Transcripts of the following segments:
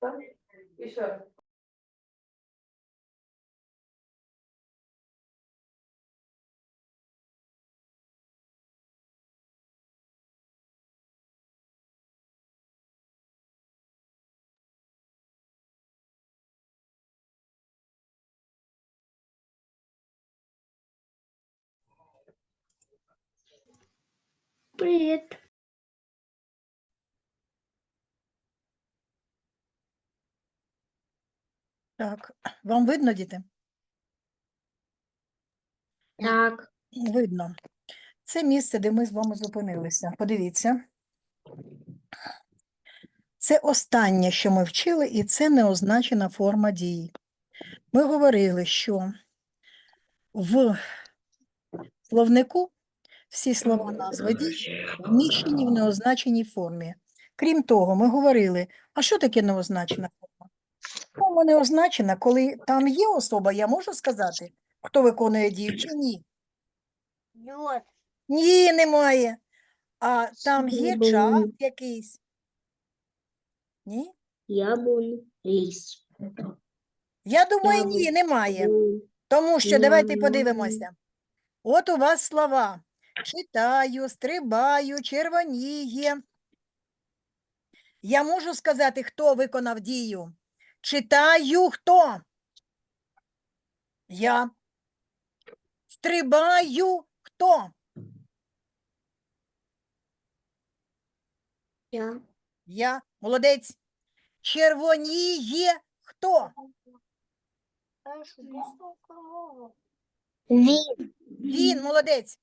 Так? І ще раз. Привет. Так, вам видно, діти? Так. Видно. Це місце, де ми з вами зупинилися. Подивіться. Це останнє, що ми вчили, і це неозначена форма дії. Ми говорили, що в словнику всі слова назви дій вміщені в неозначеній формі. Крім того, ми говорили, а що таке неозначена форма? Форма неозначена, коли там є особа, я можу сказати, хто виконує дію чи ні? Ні, немає. А там є час якийсь. Ні? Яблонь. Лис. Я думаю, ні, немає. Тому що давайте подивимося. От у вас слова. Читаю, стрибаю, червоніє. Я можу сказати, хто виконав дію. Читаю хто? Я. Стрибаю хто? Я. Я. Молодець. Червоніє хто? Вин. Він, молодець.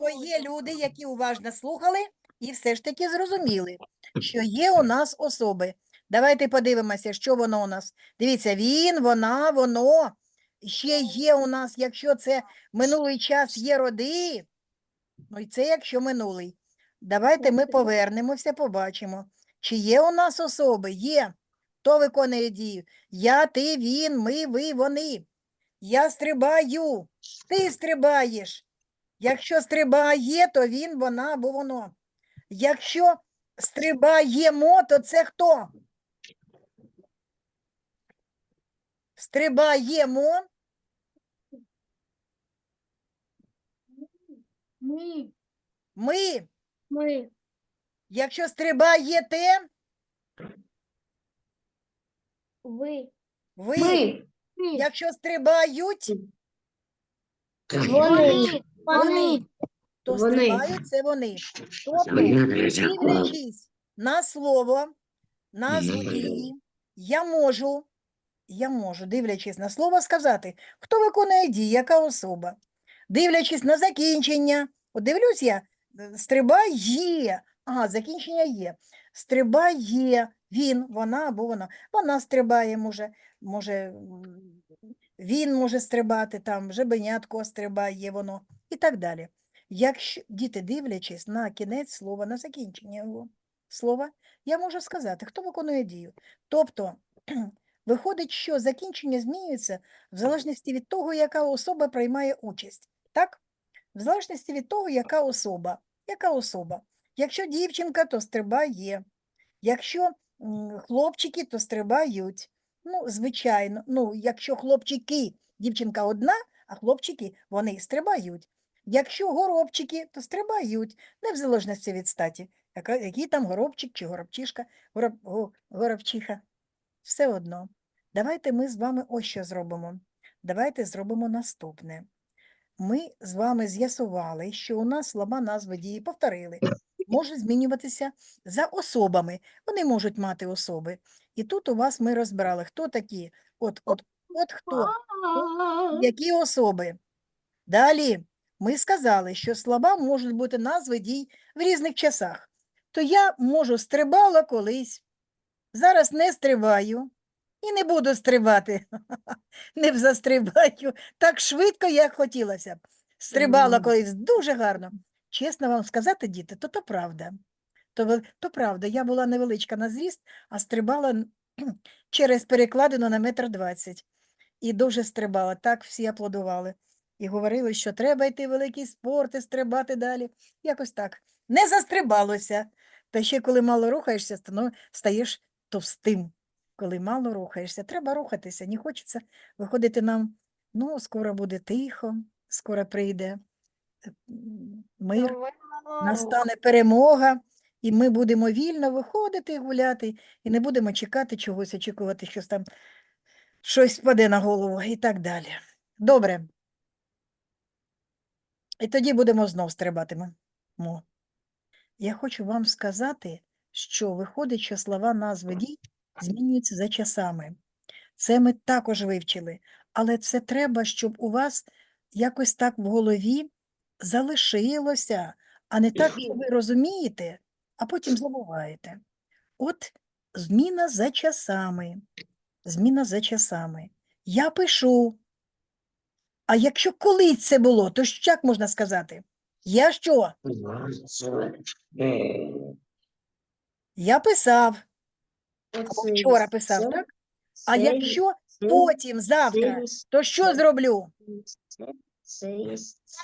То є люди, які уважно слухали і все ж таки зрозуміли, що є у нас особи. Давайте подивимося, що воно у нас. Дивіться, він, вона, воно. Ще є у нас, якщо це минулий час, є роди. Ну і це якщо минулий. Давайте ми повернемося, побачимо. Чи є у нас особи? Є. Хто виконує дію? Я, ти, він, ми, ви, вони. Я стрибаю. Ти стрибаєш. Якщо стрибає, то він, вона або воно. Якщо стрибаємо, то це хто? Стрибаємо. Мы. Ми. Мы. Якщо стрибаєте, Вы. ви. Мы. Якщо стрибають, Вони. Вони. то Вони. стрибають це вони. Тобто, дивлячись на слово, назву дії, я можу, я можу, дивлячись на слово, сказати, хто виконує дії, яка особа. Дивлячись на закінчення, от дивлюсь я, е, стрибає, ага, закінчення є. Стрибає він, вона або вона. Вона стрибає, може, може, він може стрибати, там, жебенятко стрибає воно і так далі. Якщо діти, дивлячись на кінець слова, на закінчення його слова, я можу сказати, хто виконує дію. Тобто, виходить, що закінчення змінюється в залежності від того, яка особа приймає участь. Так? В залежності від того, яка особа. Яка особа? Якщо дівчинка, то стрибає. Якщо хлопчики, то стрибають. Ну, звичайно, ну, якщо хлопчики, дівчинка одна, а хлопчики, вони стрибають. Якщо горобчики, то стрибають, не в залежності від статі. Який там горобчик чи горобчишка, гороб, горобчиха. Все одно. Давайте ми з вами ось що зробимо. Давайте зробимо наступне. Ми з вами з'ясували, що у нас слова назви дії повторили, можуть змінюватися за особами. Вони можуть мати особи. І тут у вас ми розбирали, хто такі, от, от, от хто, які особи. Далі ми сказали, що слова можуть бути назви дій в різних часах. То я, можу, стрибала колись, зараз не стрибаю і не буду стрибати. Не застрибаю так швидко, як хотілося б. Стрибала колись дуже гарно. Чесно вам сказати, діти, то то правда. То, то правда, я була невеличка на зріст, а стрибала через перекладину на метр двадцять. І дуже стрибала, так всі аплодували. І говорили, що треба йти в великий спорт і стрибати далі. Якось так. Не застрибалося. Та ще коли мало рухаєшся, стаєш товстим. коли мало рухаєшся. Треба рухатися, не хочеться виходити нам, ну, скоро буде тихо, скоро прийде е, мир, настане перемога, і ми будемо вільно виходити і гуляти, і не будемо чекати чогось, очікувати, щось там щось впаде на голову і так далі. Добре. І тоді будемо знов стрибатимемо. Я хочу вам сказати, що виходить, що слова назви дій змінюються за часами. Це ми також вивчили, але це треба, щоб у вас якось так в голові залишилося, а не так, що ви розумієте, а потім забуваєте. От зміна за часами. Зміна за часами. Я пишу. А якщо колись це було, то як можна сказати? Я що? Я писав, вчора писав, так? А якщо потім, завтра, то що зроблю?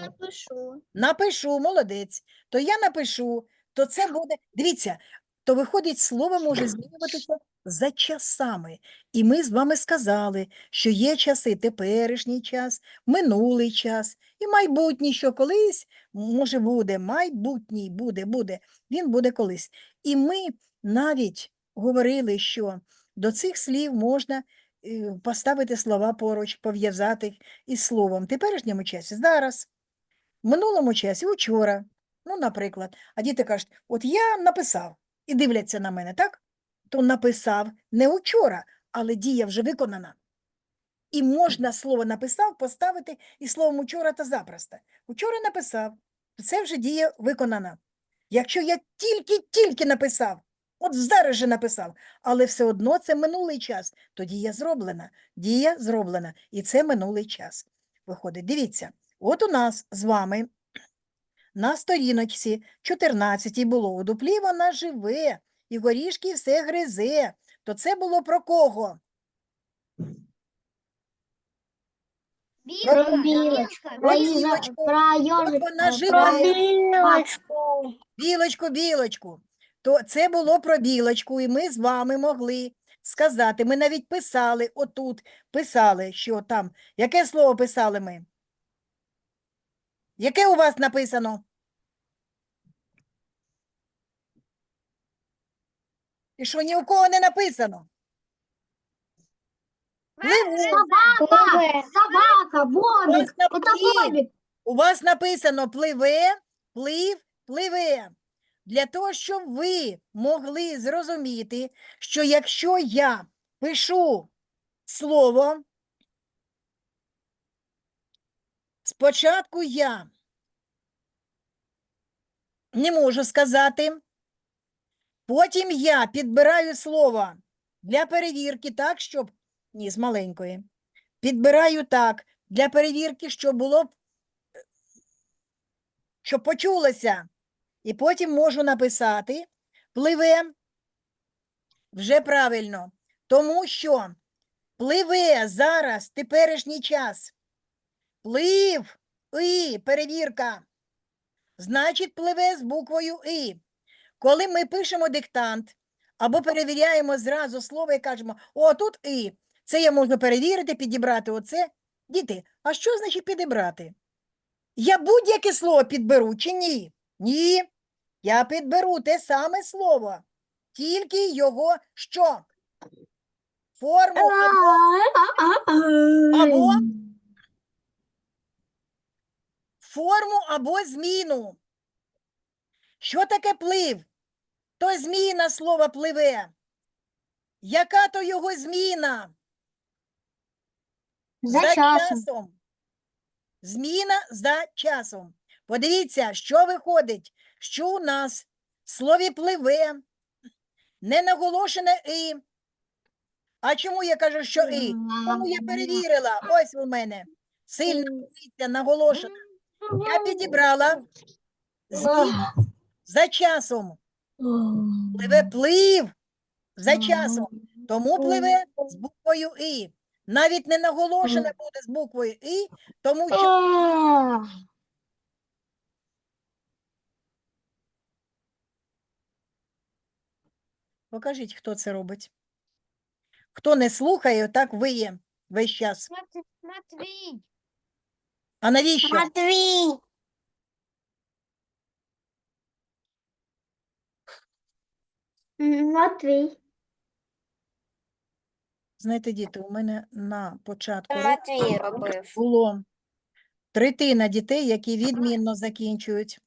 Напишу. Напишу, молодець. То я напишу, то це буде. Дивіться, то виходить, слово може змінюватися за часами. І ми з вами сказали, що є часи, теперішній час, минулий час і майбутній, що колись може буде, майбутній буде, буде, він буде колись. І ми навіть говорили, що до цих слів можна е, поставити слова поруч, пов'язати їх із словом в теперішньому часі зараз, в минулому часі учора. Ну, наприклад, а діти кажуть, от я написав і дивляться на мене, так? То написав не учора, але дія вже виконана. І можна слово написав поставити і словом учора та запросто. Учора написав, це вже дія виконана. Якщо я тільки-тільки написав, от зараз же написав, але все одно це минулий час, то дія зроблена. Дія зроблена, і це минулий час. Виходить, дивіться, от у нас з вами на сторіночці 14 було у дуплі вона живе, і горішки все гризе. То це було про кого? Про білочку. Про Про білочку. Про От вона ежика. білочку. Білочку, білочку. То це було про білочку, і ми з вами могли сказати. Ми навіть писали отут, писали, що там. Яке слово писали ми? Яке у вас написано? І що ні у кого не написано? Собака. Собака. У Бобик. на- Это у вас написано пливе, плив, пливе. Для того, щоб ви могли зрозуміти, що якщо я пишу слово, спочатку я не можу сказати, потім я підбираю слово для перевірки так, щоб ні, з маленької. Підбираю так для перевірки, щоб було б, щоб почулося. І потім можу написати пливе вже правильно, тому що пливе зараз теперішній час. Плив і перевірка. Значить, пливе з буквою І. Коли ми пишемо диктант або перевіряємо зразу слово і кажемо, о, тут І. Це я можу перевірити, підібрати оце. Діти, а що значить підібрати? Я будь-яке слово підберу чи ні? Ні. Я підберу те саме слово, тільки його що? Форму або, або форму або зміну. Що таке плив? То зміна слова пливе. Яка то його зміна? За часом. часом. Зміна за часом. Подивіться, що виходить, що у нас в слові пливе, не наголошене і. А чому я кажу, що і? Тому я перевірила. Ось у мене. Сильно дивіться, наголошена. Я підібрала зміну за часом. Пливе плив за часом. Тому пливе з буквою І. Навіть не наголошене буде з буквою І, тому що покажіть, хто це робить. Хто не слухає, так виє весь час. Матвій. А навіщо? Матвій. Матвій. Знаєте, діти, у мене на початку року Матвій робив. було третина дітей, які відмінно закінчують.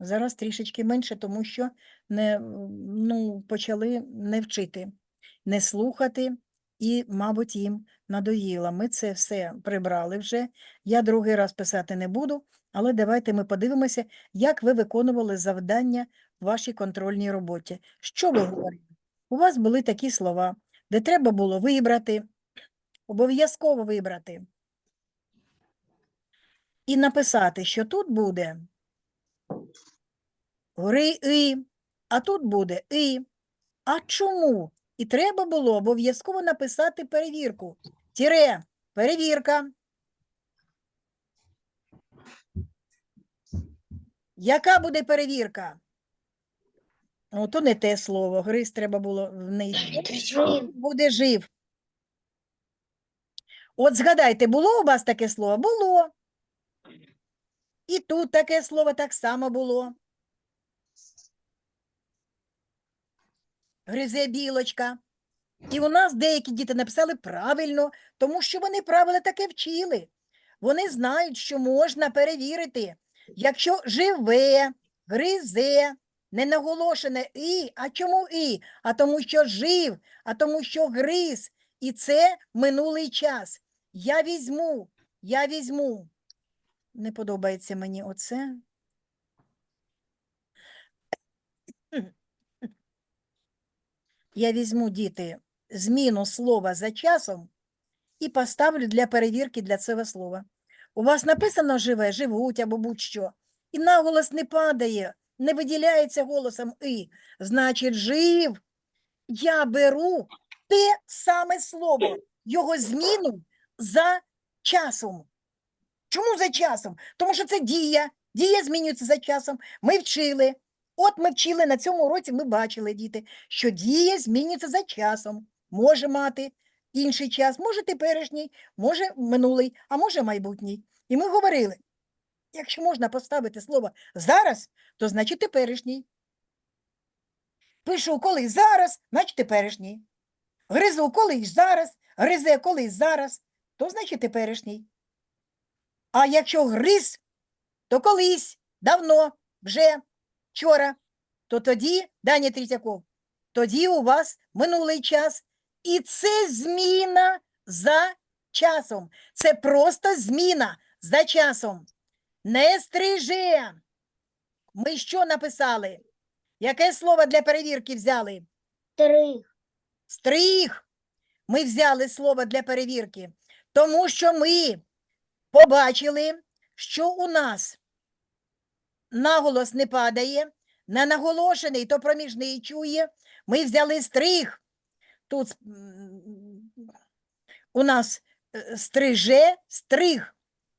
Зараз трішечки менше, тому що не, ну, почали не вчити, не слухати, і, мабуть, їм надоїло. Ми це все прибрали вже. Я другий раз писати не буду, але давайте ми подивимося, як ви виконували завдання в вашій контрольній роботі. Що ви говорили? У вас були такі слова, де треба було вибрати, обов'язково вибрати і написати, що тут буде гори і, а тут буде і. А чому? І треба було обов'язково написати перевірку. Тіре, перевірка. Яка буде перевірка? Ну, то не те слово. Гриз треба було в неї. Жив. Буде жив. От згадайте, було у вас таке слово? Було. І тут таке слово так само було. Гризе білочка. І у нас деякі діти написали правильно, тому що вони правила таке вчили. Вони знають, що можна перевірити. Якщо живе, гризе, не наголошене і, а чому і? А тому, що жив, а тому, що гриз. І це минулий час. Я візьму, я візьму. Не подобається мені оце. Я візьму, діти, зміну слова за часом і поставлю для перевірки для цього слова. У вас написано живе, живуть або будь-що. І наголос не падає, не виділяється голосом і. Значить, жив. Я беру те саме слово, його зміну за часом. Чому за часом? Тому що це дія. Дія змінюється за часом. Ми вчили. От ми вчили на цьому уроці, ми бачили, діти, що дія змінюється за часом. Може мати інший час, може теперішній, може минулий, а може майбутній. І ми говорили, якщо можна поставити слово зараз, то значить теперішній. Пишу колись зараз, значить теперішній. Гризу колись зараз, гризе колись зараз, то значить теперішній. А якщо гриз, то колись, давно, вже, вчора, то тоді, Даня Трітяков, тоді у вас минулий час. І це зміна за часом. Це просто зміна за часом. Не стриже. Ми що написали? Яке слово для перевірки взяли? Три. Стриг. Ми взяли слово для перевірки, тому що ми побачили, що у нас наголос не падає, не наголошений, то проміжний чує. Ми взяли стриг. Тут у нас е, стриже, стриг.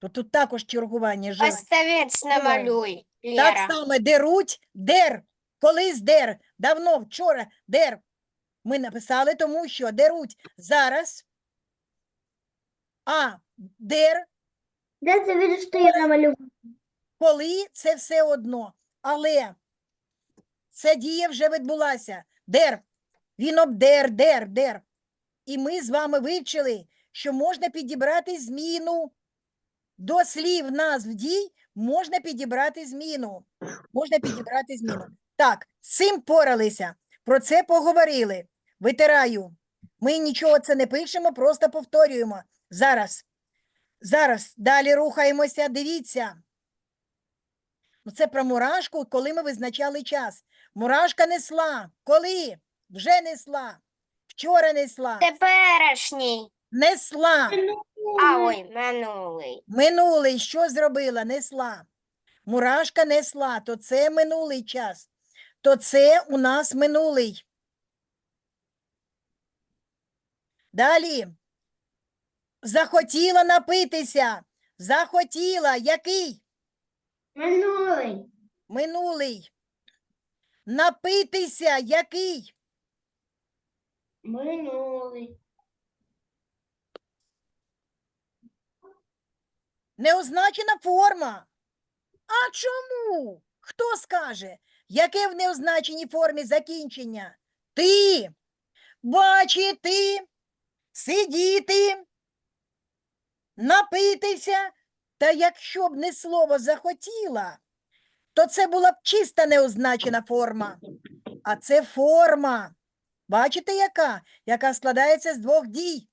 То тут також чергування жив. Оставець намалюй, Так само деруть, дер, колись дер, давно, вчора, дер. Ми написали, тому що деруть зараз, а дер, Де це видиш, що я намалював? коли це все одно. Але ця дія вже відбулася. Дер, він обдер, дер, дер. І ми з вами вивчили, що можна підібрати зміну. До слів назв дій можна підібрати зміну. Можна підібрати зміну. Так, з цим поралися. Про це поговорили. Витираю. Ми нічого це не пишемо, просто повторюємо. Зараз. Зараз. Далі рухаємося. Дивіться. Ну, Це про мурашку, коли ми визначали час. Мурашка несла. Коли? Вже несла. Вчора несла. Теперішній. Несла. А, ой, минулий. Минулий що зробила? Несла. Мурашка несла, то це минулий час. То це у нас минулий. Далі. Захотіла напитися. Захотіла. Який? Минулий. Минулий. Напитися. Який? Минулий. Неозначена форма. А чому? Хто скаже, яке в неозначеній формі закінчення? Ти, бачити, сидіти, напитися. Та якщо б не слово захотіла, то це була б чиста неозначена форма. А це форма. Бачите, яка? Яка складається з двох дій.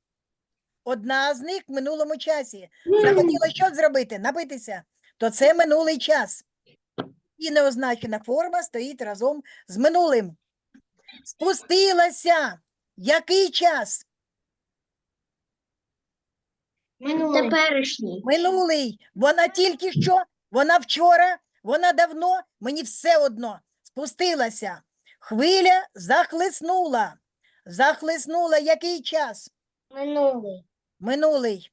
Одна з них в минулому часі. Захотіла що зробити? Напитися. То це минулий час. І неозначена форма стоїть разом з минулим. Спустилася. Який час? Минулий. Теперішній. Минулий. Вона тільки що, вона вчора, вона давно, мені все одно. Спустилася. Хвиля захлиснула. Захлиснула який час? Минулий. Минулий.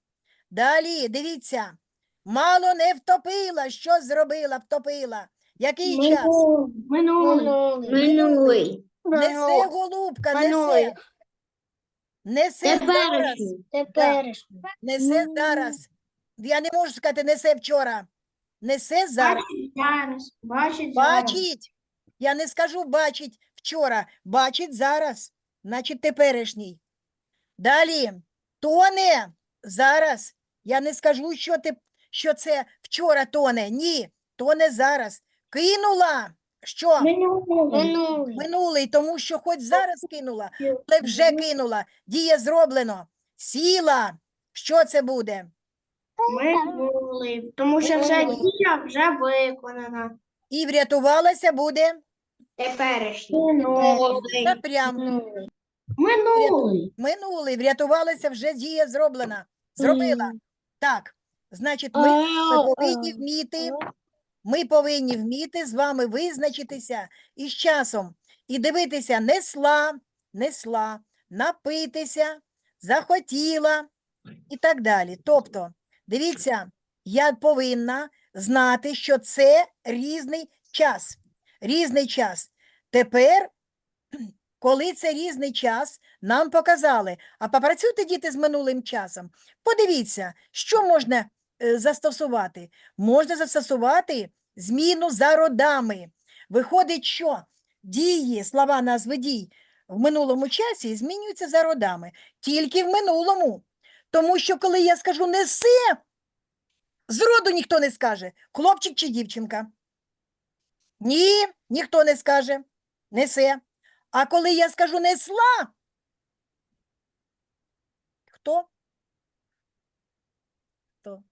Далі, дивіться. Мало не втопила. Що зробила? Втопила. Який час? Минулий. Минулий. Несе голубка, Минулий. несе. Несе зараз. Теперішній. Несе зараз. Я не можу сказати, несе вчора. Несе зараз. Зараз. Бачить. Бачить. Я не скажу бачить вчора. Бачить зараз. Значить, теперішній. Далі. Тоне зараз. Я не скажу, що, ти, що це вчора тоне. Ні. Тоне зараз. Кинула. Що? Минулий. Минулий. Тому що хоч зараз кинула, але вже кинула. Дія зроблено. Сіла. Що це буде? Минулий. Тому що вже дія вже виконана. І врятувалася буде Теперішній. Минулий. напрям. Минулий. Минулий. Врятувалася, вже дія зроблена. Зробила. Так, значить, ми, ми повинні вміти, ми повинні вміти з вами визначитися із часом і дивитися несла, несла, напитися, захотіла і так далі. Тобто, дивіться, я повинна знати, що це різний час. Різний час. Тепер, коли це різний час, нам показали. А попрацюйте, діти, з минулим часом. Подивіться, що можна е, застосувати. Можна застосувати зміну за родами. Виходить, що дії, слова назви дій в минулому часі змінюються за родами. Тільки в минулому. Тому що коли я скажу несе, зроду ніхто не скаже, хлопчик чи дівчинка. Ні, ніхто не скаже. Несе. А коли я скажу несла, хто? Хто?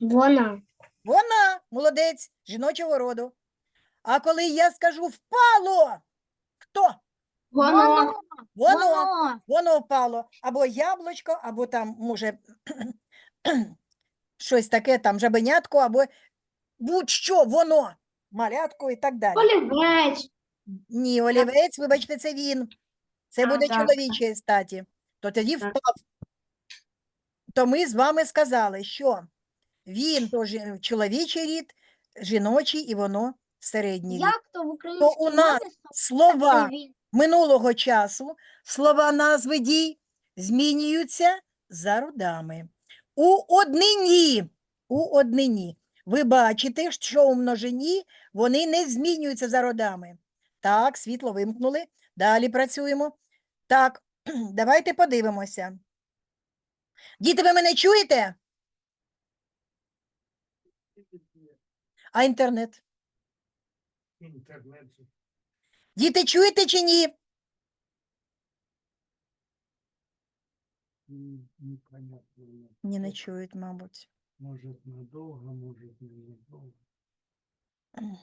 Вона. Вона, молодець, жіночого роду. А коли я скажу впало, хто? Воно. Воно, воно впало. Або яблучко, або там, може, щось таке, там жабенятко, або будь-що, воно, малятко і так далі. Олівець. Ні, олівець, вибачте, це він. Це А, буде так, чоловічої статі. То тоді Так. впав. То ми з вами сказали, що він то жі- чоловічий рід, жіночий і воно середній рід. Як то в українській у нас мові Слова він? минулого часу, слова назви дій змінюються за родами. У однині, у однині. Ви бачите, що у множині вони не змінюються за родами. Так, світло вимкнули. Далі працюємо. Так, давайте подивимося. Діти, ви мене чуєте? А інтернет? Интернет. Діти, чуєте чи ні? м, Ні, не чують, мабуть. Может надолго, может ненадолго. Дивимося.